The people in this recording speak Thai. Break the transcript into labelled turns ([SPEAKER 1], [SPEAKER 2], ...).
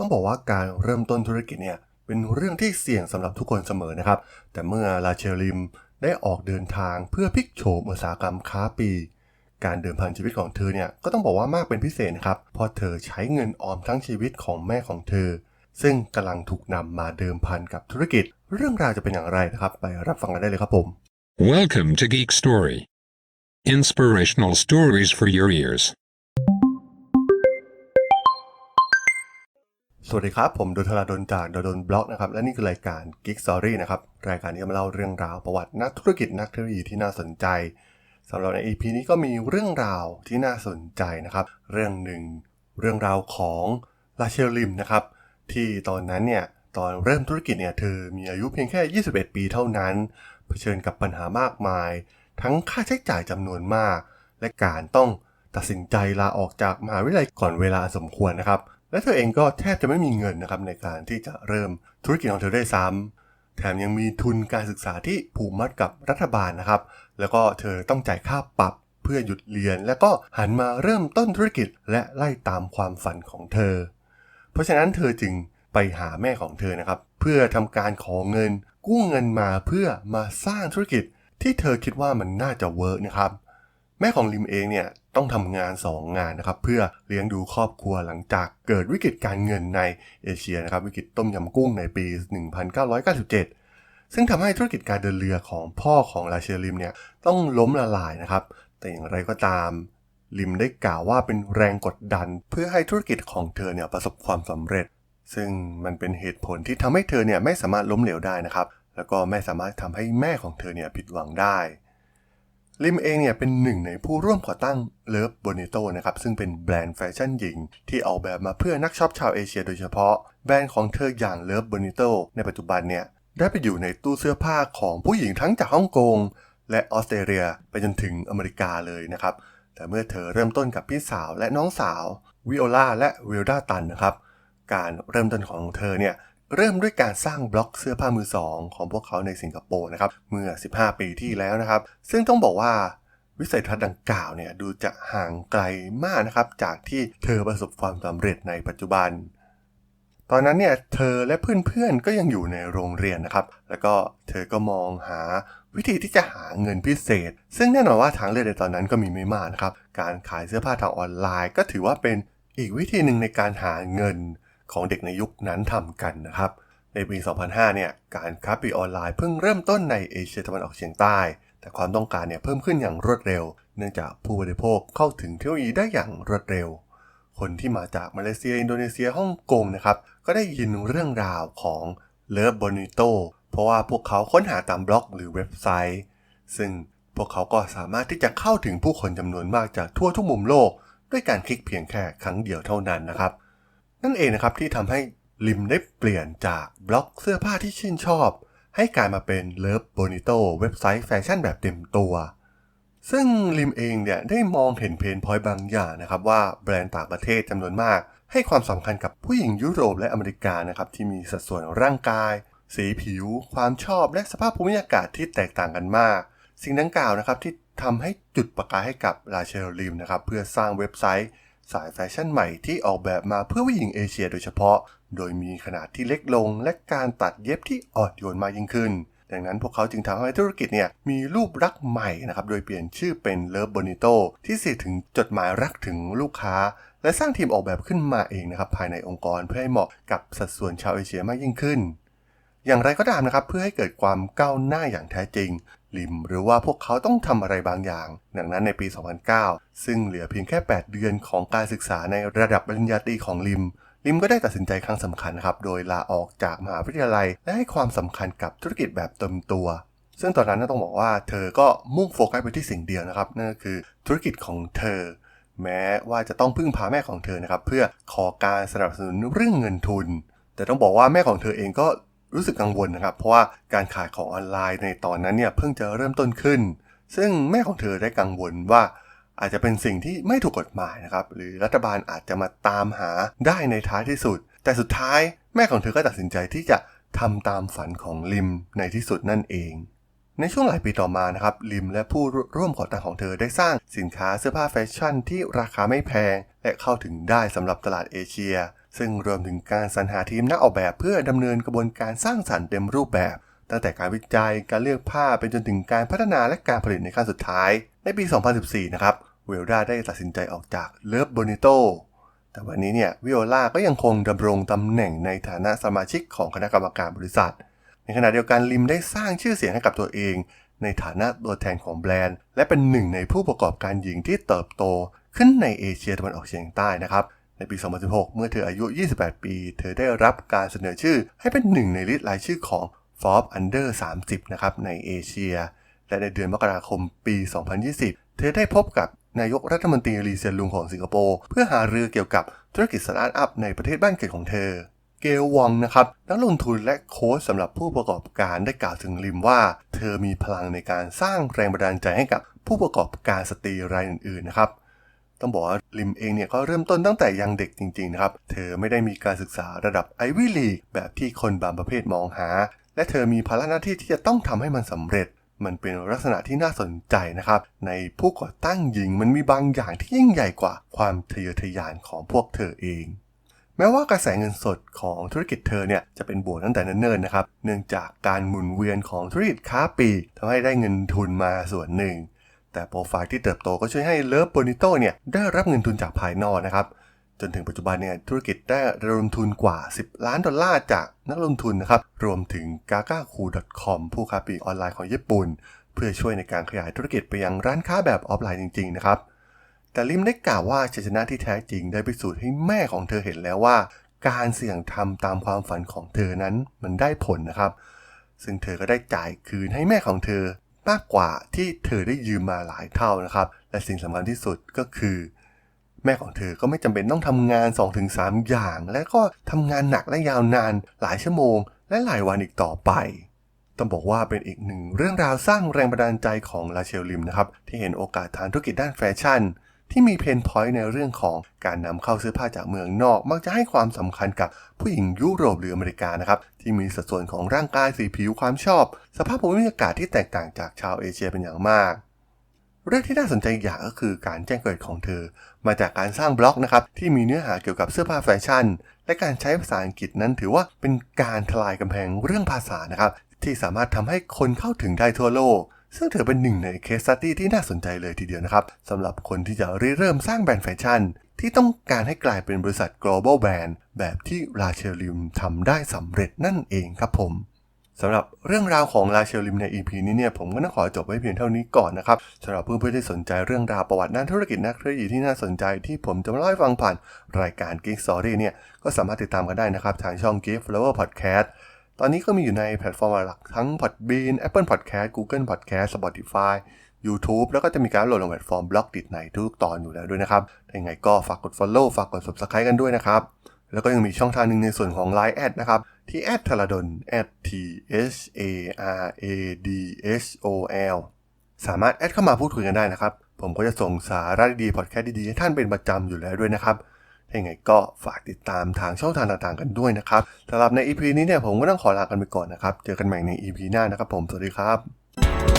[SPEAKER 1] ต้องบอกว่าการเริ่มต้นธุรกิจเนี่ยเป็นเรื่องที่เสี่ยงสำหรับทุกคนเสมอนะครับ แต่เมื่อลาเชลลิมได้ออกเดินทางเพื่อพลิกโฉมอุตสาหกรรมค้าปี การเดิมพันชีวิตของเธอเนี่ยก็ต้องบอกว่ามากเป็นพิเศษนะครับเพราะเธอใช้เงินออมทั้งชีวิตของแม่ของเธอ ซึ่งกำลังถูกนำมาเดิมพันกับธุรกิจ เรื่องราวจะเป็นอย่างไรนะครับ ไปรับฟังกันได้เลยครับผม
[SPEAKER 2] Welcome to Geek Story. Inspirational stories for your ears.
[SPEAKER 1] สวัสดีครับ ผมดนทราดนจากดนบล็อกนะครับ และนี่คือรายการ Geek Story นะครับ รายการที่จะมาเล่าเรื่องราวประวัตินักธุรกิจนักเทคโนโลยีที่น่าสนใจสำหรับใน EP นี้ก็มีเรื่องราวที่น่าสนใจนะครับ เรื่องหนึ่งเรื่องราวของลาเชลลิมนะครับ ที่ตอนนั้นเนี่ยตอนเริ่มธุรกิจเนี่ยเธอมีอายุเพียงแค่ 21 ปีเท่านั้น เผชิญกับปัญหามากมาย ทั้งค่าใช้จ่ายจำนวนมาก และการต้องตัดสินใจลาออกจากมหาวิทยาลัยก่อนเวลาสมควรนะครับ และเธอเองก็แทบจะไม่มีเงินนะครับในการที่จะเริ่มธุรกิจของเธอได้ซ้ำแถมยังมีทุนการศึกษาที่ผูกมัดกับรัฐบาลนะครับ แล้วก็เธอต้องจ่ายค่าปรับเพื่อหยุดเรียน แล้วก็หันมาเริ่มต้นธุรกิจและไล่ตามความฝันของเธอ เพราะฉะนั้นเธอจึงไปหาแม่ของเธอนะครับ เพื่อทำการขอเงิน กู้เงินมาเพื่อมาสร้างธุรกิจที่เธอคิดว่ามันน่าจะเวิร์กนะครับ แม่ของลิมเองเนี่ยต้องทำงาน 2 งานนะครับเพื่อเลี้ยงดูครอบครัวหลังจากเกิดวิกฤตการเงินในเอเชียนะครับวิกฤตต้มยำกุ้งในปี 1997 ซึ่งทำให้ธุรกิจการเดินเรือของพ่อของราเชลลิมเนี่ยต้องล้มละลายนะครับ แต่อย่างไรก็ตามลิมได้กล่าวว่าเป็นแรงกดดันเพื่อให้ธุรกิจของเธอเนี่ยประสบความสำเร็จ ซึ่งมันเป็นเหตุผลที่ทำให้เธอเนี่ยไม่สามารถล้มเหลวได้นะครับ แล้วก็ไม่สามารถทำให้แม่ของเธอเนี่ยผิดหวังได้ ลิมเองเนี่ยเป็นหนึ่งในผู้ร่วมก่อตั้งเลิฟโบนิโตนะครับซึ่งเป็นแบรนด์แฟชั่นหญิง ที่ออกแบบมาเพื่อนักช็อปชาวเอเชียโดยเฉพาะ แบรนด์ของเธออย่างเลิฟโบนิโตในปัจจุบันเนี่ยได้ไปอยู่ในตู้เสื้อผ้าของผู้หญิงทั้งจากฮ่องกงและออสเตรเลียไปจนถึงอเมริกาเลยนะครับแต่เมื่อเธอเริ่มต้นกับพี่สาวและน้องสาววิโอลาและวิลดาตันนะครับการเริ่มต้นของเธอเนี่ย เริ่มด้วยการสร้างบล็อกเสื้อผ้ามือสองของพวกเขาในสิงคโปร์นะครับเมื่อ 15 ปีที่แล้วนะครับ ซึ่งต้องบอกว่าวิสัยทัศน์ดังกล่าวเนี่ยดูจะห่างไกลมากนะครับ จากที่เธอประสบความสำเร็จในปัจจุบัน ตอนนั้นเนี่ยเธอและเพื่อนๆก็ยังอยู่ในโรงเรียนนะครับ แล้วก็เธอก็มองหาวิธีที่จะหาเงินพิเศษ ซึ่งแน่นอนว่าทางเลือกในตอนนั้นก็มีไม่มากนะครับ การขายเสื้อผ้าทางออนไลน์ ก็ถือว่าเป็นอีกวิธีหนึ่งในการหาเงิน ของเด็กในยุคนั้นทำกันนะครับ ในปี 2005 เนี่ย การค้าปลีกออนไลน์เพิ่งเริ่มต้นในเอเชียตะวันออกเฉียงใต้ แต่ความต้องการเนี่ยเพิ่มขึ้นอย่างรวดเร็ว เนื่องจากผู้บริโภคเข้าถึงเทคโนโลยีได้อย่างรวดเร็ว คนที่มาจากมาเลเซีย อินโดนีเซีย ฮ่องกงนะครับ ก็ได้ยินเรื่องราวของเลิฟบอนิโตเพราะว่าพวกเขาค้นหาตามบล็อกหรือเว็บไซต์ ซึ่งพวกเขาก็สามารถที่จะเข้าถึงผู้คนจำนวนมากจากทั่วทุกมุมโลก ด้วยการคลิกเพียงแค่ครั้งเดียวเท่านั้นนะครับ นั่นเองนะครับที่ทำให้ลิมได้เปลี่ยนจากบล็อกเสื้อผ้าที่ชื่นชอบ ให้กลายมาเป็นเลิฟโบนิโตเว็บไซต์แฟชั่นแบบเต็มตัว ซึ่งลิมเองเนี่ยได้มองเห็นเพนพอยต์บางอย่างนะครับว่าแบรนด์ต่างประเทศจำนวนมาก ให้ความสำคัญกับผู้หญิงยุโรปและอเมริกานะครับที่มีสัดส่วนร่างกาย สีผิว ความชอบและสภาพภูมิอากาศที่แตกต่างกันมาก สิ่งดังกล่าวนะครับที่ทำให้จุดประกายให้กับลาเชลลิมนะครับเพื่อสร้างเว็บไซต์ สายแฟชั่นใหม่ที่ออกแบบมาเพื่อผู้หญิงเอเชียโดยเฉพาะ โดยมีขนาดที่เล็กลงและการตัดเย็บที่อ่อนโยนมากยิ่งขึ้น ดังนั้นพวกเขาจึงทำให้ธุรกิจเนี่ยมีรูปลักษณ์ใหม่นะครับ โดยเปลี่ยนชื่อเป็น Love Bonito ที่สื่อถึงจดหมายรักถึงลูกค้า และสร้างทีมออกแบบขึ้นมาเองนะครับภายในองค์กรเพื่อให้เหมาะกับสัดส่วนชาวเอเชียมากยิ่งขึ้นอย่างไรก็ตามนะครับเพื่อให้เกิดความก้าวหน้าอย่างแท้จริง ลิมหรือว่าพวกเขาต้องทำอะไรบางอย่าง ดังนั้นในปี 2009 ซึ่งเหลือเพียงแค่ 8 เดือนของการศึกษาในระดับปริญญาตรีของลิม ลิมก็ได้ตัดสินใจครั้งสำคัญครับ โดยลาออกจากมหาวิทยาลัย และให้ความสำคัญกับธุรกิจแบบเต็มตัว ซึ่งตอนนั้นต้องบอกว่าเธอก็มุ่งโฟกัสไปที่สิ่งเดียวนะครับ นั่นก็คือธุรกิจของเธอ แม้ว่าจะต้องพึ่งพาแม่ของเธอนะครับเพื่อขอการสนับสนุนเรื่องเงินทุน แต่ต้องบอกว่าแม่ของเธอเองก็ รู้สึกกังวลนะครับ เพราะว่าการขายของออนไลน์ในตอนนั้นเนี่ยเพิ่งจะเริ่มต้นขึ้น ซึ่งแม่ของเธอได้กังวลว่าอาจจะเป็นสิ่งที่ไม่ถูกกฎหมายนะครับ หรือรัฐบาลอาจจะมาตามหาได้ในท้ายที่สุด แต่สุดท้ายแม่ของเธอก็ตัดสินใจที่จะทำตามฝันของลิมในที่สุดนั่นเอง ในช่วงหลายปีต่อมานะครับลิมและผู้ร่วมก่อตั้งของเธอได้สร้างสินค้าเสื้อผ้าแฟชั่นที่ราคาไม่แพง และเข้าถึงได้สำหรับตลาดเอเชีย ซึ่งรวมถึงการสรรหาทีมนักออกแบบเพื่อดำเนินกระบวนการสร้างสรรค์เต็มรูปแบบ ตั้งแต่การวิจัยการเลือกผ้าไปจนถึงการพัฒนาและการผลิตในขั้นสุดท้าย ในปี 2014 นะครับเวลดาได้ตัดสินใจออกจากเลิฟโบนิโตแต่วันนี้เนี่ยวิโอลาก็ยังคงดำรงตำแหน่งในฐานะสมาชิกของคณะกรรมการบริษัท ในขณะเดียวกันลิมได้สร้างชื่อเสียงให้กับตัวเอง ในฐานะตัวแทนของแบรนด์ และเป็นหนึ่งในผู้ประกอบการหญิงที่เติบโตขึ้นในเอเชียตะวันออกเฉียงใต้นะครับ ในปี 2016 เมื่อเธออายุ 28 ปี เธอได้รับการเสนอชื่อให้เป็นหนึ่งในลิสต์รายชื่อของ Forbes Under 30 นะครับในเอเชีย และในเดือนมกราคมปี 2020 เธอได้พบกับนายกรัฐมนตรีลีเซียนลุงของสิงคโปร์เพื่อหารือเกี่ยวกับธุรกิจสตาร์ทอัพในประเทศบ้านเกิดของเธอ เกลวองนะครับนักลงทุนและโค้ชสำหรับผู้ประกอบการได้กล่าวถึงลิมว่า เธอมีพลังในการสร้างแรงบันดาลใจให้กับผู้ประกอบการสตรีรายอื่นๆนะครับ ต้องบอกว่าลิมเองเนี่ยก็เริ่มต้นตั้งแต่ยังเด็กจริงๆนะครับ เธอไม่ได้มีการศึกษาระดับไอวิลีแบบที่คนบางประเภทมองหา และเธอมีภาระหน้าที่ที่จะต้องทำให้มันสำเร็จ มันเป็นลักษณะที่น่าสนใจนะครับ ในผู้ก่อตั้งหญิงมันมีบางอย่างที่ยิ่งใหญ่กว่าความทะเยอทะยานของพวกเธอเองแม้ว่ากระแสเงินสดของธุรกิจเธอเนี่ยจะเป็นบวกตั้งแต่เนิ่นๆนะครับ เนื่องจากการหมุนเวียนของธุรกิจค้าปลีกทำให้ได้เงินทุนมาส่วนหนึ่ง แต่โปรไฟล์ที่เติบโตก็ช่วยให้เลิฟโบนิโตเนี่ยได้รับเงินทุนจากภายนอกนะครับ จนถึงปัจจุบันเนี่ยธุรกิจได้ระดมทุนกว่า 10 ล้านดอลลาร์จากนักลงทุนนะครับ รวมถึง gagaku.com ผู้ค้าปลีกออนไลน์ของญี่ปุ่น เพื่อช่วยในการขยายธุรกิจไปยังร้านค้าแบบออฟไลน์จริงๆนะครับแต่ลิมได้กล่าวว่าชัยชนะที่แท้จริงได้พิสูจน์ให้แม่ของเธอเห็นแล้วว่า การเสี่ยงทำตามความฝันของเธอนั้นมันได้ผลนะครับ ซึ่งเธอก็ได้จ่ายคืนให้แม่ของเธอ มากกว่าที่เธอได้ยืมมาหลายเท่านะครับ และสิ่งสำคัญที่สุดก็คือ แม่ของเธอก็ไม่จำเป็นต้องทำงาน 2-3 อย่าง และก็ทำงานหนักและยาวนานหลายชั่วโมง และหลายวันอีกต่อไป ต้องบอกว่าเป็นอีกหนึ่งเรื่องราวสร้างแรงบันดาลใจของลาเชลลิมนะครับที่เห็นโอกาสทางธุรกิจด้านแฟชั่น ที่มีเพนพอยต์ในเรื่องของการนำเข้าเสื้อผ้าจากเมืองนอก มักจะให้ความสำคัญกับผู้หญิงยุโรปหรืออเมริกานะครับที่มีสัดส่วนของร่างกายสีผิวความชอบ สภาพภูมิอากาศที่แตกต่างจากชาวเอเชียเป็นอย่างมากเรื่องที่น่าสนใจอีกอย่างก็คือการแจ้งเกิดของเธอ มาจากการสร้างบล็อกนะครับที่มีเนื้อหาเกี่ยวกับเสื้อผ้าแฟชั่น และการใช้ภาษาอังกฤษนั้นถือว่าเป็นการทลายกำแพงเรื่องภาษานะครับที่สามารถทำให้คนเข้าถึงได้ทั่วโลก ซึ่งถือเป็นหนึ่งในเคสสตัดดี้ที่น่าสนใจเลยทีเดียวนะครับสำหรับคนที่จะริเริ่มสร้างแบรนด์แฟชั่น ที่ต้องการให้กลายเป็นบริษัท global brand แบบที่ราเชลลิมทำได้สำเร็จนั่นเองครับผมสำหรับเรื่องราวของราเชลลิมใน EP นี้เนี่ยผมก็ต้องขอจบไว้เพียงเท่านี้ก่อนนะครับสำหรับเพื่อนๆที่สนใจเรื่องราวประวัติด้านธุรกิจนักธุรกิจที่น่าสนใจที่ผมจะมาเล่าให้ฟังผ่านรายการ Geek Story เนี่ยก็สามารถติดตามกันได้นะครับทางช่อง Geek Flower Podcast ตอนนี้ก็มีอยู่ในแพลตฟอร์มหลักทั้ง Podbean Apple Podcast Google Podcast Spotify YouTube แล้วก็จะมีการโหลดลงแพลตฟอร์มบล็อกดิในทุกตอนอยู่แล้วด้วยนะครับยังไงก็ฝากกด Follow ฝากกด Subscribe กันด้วยนะครับ แล้วก็ยังมีช่องทางหนึ่งในส่วนของ Line แอดนะครับที่แอดทรดน t h a r a d h o l สามารถแอดเข้ามาพูดคุยกันได้นะครับ ผมก็จะส่งสาระดีๆพอดแคสต์ดีๆให้ท่านเป็นประจำอยู่แล้วด้วยนะครับ ถ้าอย่างไรก็ฝากติดตามทางช่องทางต่างๆ กันด้วยนะครับสำหรับใน EP นี้เนี่ยผมก็ต้องขอลากันไปก่อนนะครับ เจอกันใหม่ใน EP หน้านะครับผม สวัสดีครับ